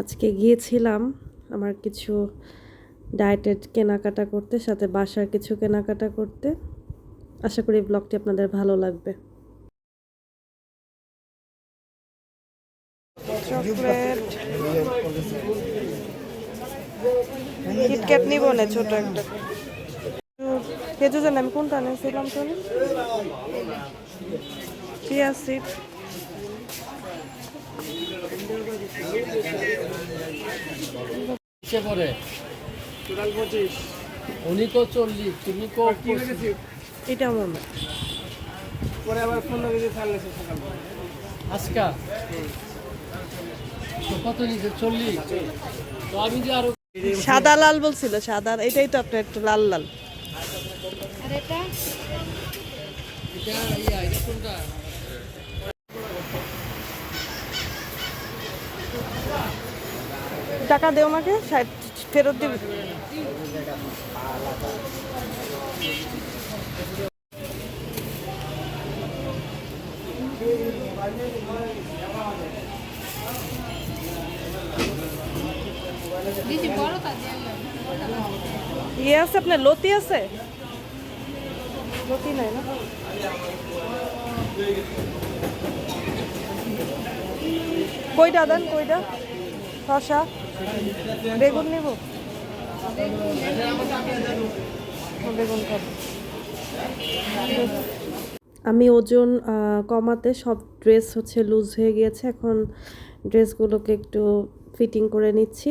আজকে গিয়েছিলাম আমার কিছু ডায়েটের কেনাকাটা করতে, সাথে বাসার কিছু কেনাকাটা করতে। আশা করি ব্লগটি আপনাদের ভালো লাগবে। কিটক্যাট নিব না ছোট একটা। খেজুর জানি কোনটা নিয়েছিলাম তো চিয়া সিড উনি চল্লিশ তুমি কো এটা মনে পরে আবার পনেরো কেজি ছাড়লে সকাল আজকা? কত নিচে চল্লিশ? তো আমি যে আরও সাদা লাল বলছিল সাদা এটাই তো আপনার একটু লাল লাল। এটা ইয়া এটা কোনটা? টাকা দেও আমাকে ফেরত দিবি। ইয়ে আছে আপনার লতি আছে? লতি নাই না? কইটা দেন কইটা শশা? বেগুন নেব? বেগুন আমি ওজন কমাতে সব ড্রেস হচ্ছে লুজ হয়ে গিয়েছে। এখন ড্রেসগুলোকে একটু ফিটিং করে নিচ্ছি।